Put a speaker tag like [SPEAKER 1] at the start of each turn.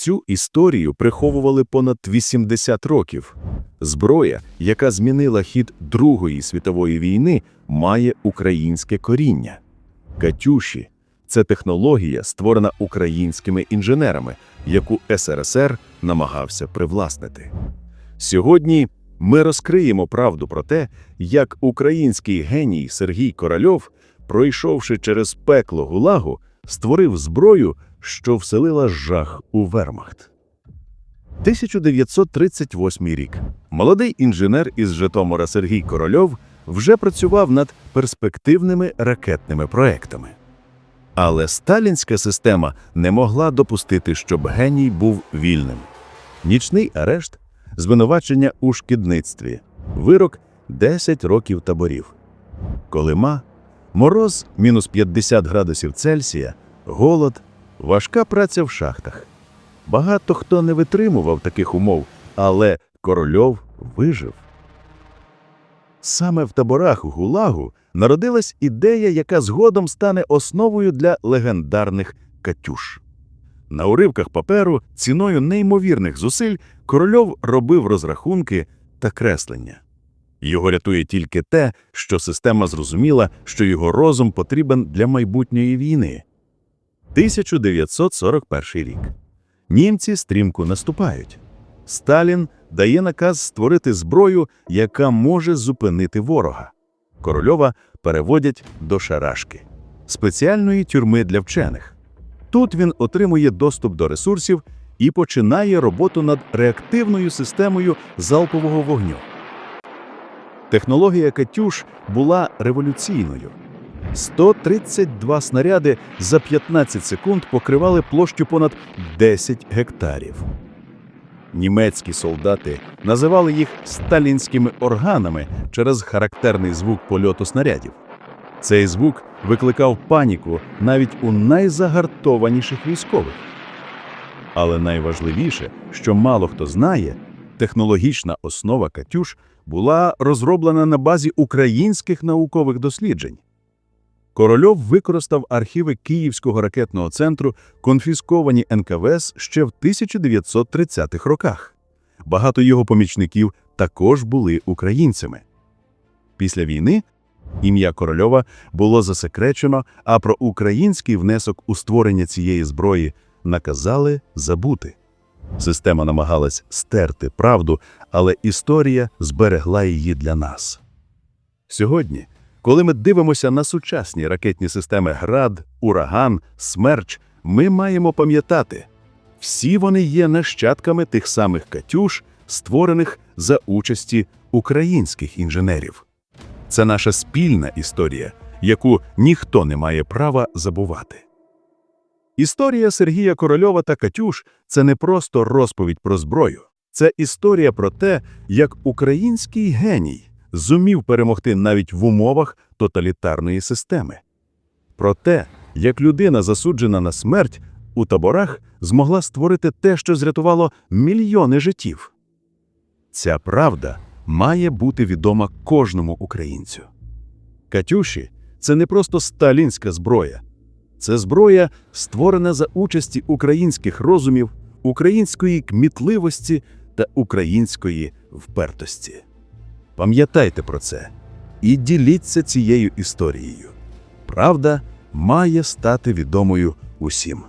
[SPEAKER 1] Цю історію приховували понад 80 років. Зброя, яка змінила хід Другої світової війни, має українське коріння. Катюші це технологія, створена українськими інженерами, яку СРСР намагався привласнити. Сьогодні ми розкриємо правду про те, як український геній Сергій Корольов, пройшовши через пекло гулагу, створив зброю, що вселила жах у вермахт. 1938 рік. Молодий інженер із Житомира Сергій Корольов вже працював над перспективними ракетними проектами. Але сталінська система не могла допустити, щоб геній був вільним. Нічний арешт, звинувачення у шкідництві, вирок 10 років таборів. Колима, мороз мінус 50 градусів Цельсія, голод, важка праця в шахтах. Багато хто не витримував таких умов, але Корольов вижив. Саме в таборах Гулагу народилась ідея, яка згодом стане основою для легендарних Катюш. На уривках паперу ціною неймовірних зусиль Корольов робив розрахунки та креслення. Його рятує тільки те, що система зрозуміла, що його розум потрібен для майбутньої війни. 1941 рік. Німці стрімко наступають. Сталін дає наказ створити зброю, яка може зупинити ворога. Корольова переводять до Шарашки, спеціальної тюрми для вчених. Тут він отримує доступ до ресурсів і починає роботу над реактивною системою залпового вогню. Технологія Катюш була революційною. 132 снаряди за 15 секунд покривали площу понад 10 гектарів. Німецькі солдати називали їх сталінськими органами через характерний звук польоту снарядів. Цей звук викликав паніку навіть у найзагартованіших військових. Але найважливіше, що мало хто знає, технологічна основа Катюш була розроблена на базі українських наукових досліджень. Корольов використав архіви Київського ракетного центру, конфісковані НКВС ще в 1930-х роках. Багато його помічників також були українцями. Після війни ім'я Корольова було засекречено, а про український внесок у створення цієї зброї наказали забути. Система намагалась стерти правду, але історія зберегла її для нас. Сьогодні, коли ми дивимося на сучасні ракетні системи ГРАД, Ураган, Смерч, ми маємо пам'ятати, всі вони є нащадками тих самих «Катюш», створених за участі українських інженерів. Це наша спільна історія, яку ніхто не має права забувати. Історія Сергія Корольова та Катюш це не просто розповідь про зброю, це історія про те, як український геній зумів перемогти навіть в умовах тоталітарної системи. Про те, як людина, засуджена на смерть, у таборах змогла створити те, що зрятувало мільйони життів. Ця правда має бути відома кожному українцю. Катюші це не просто сталінська зброя. Це зброя, створена за участі українських розумів, української кмітливості та української впертості. Пам'ятайте про це і діліться цією історією. Правда має стати відомою усім.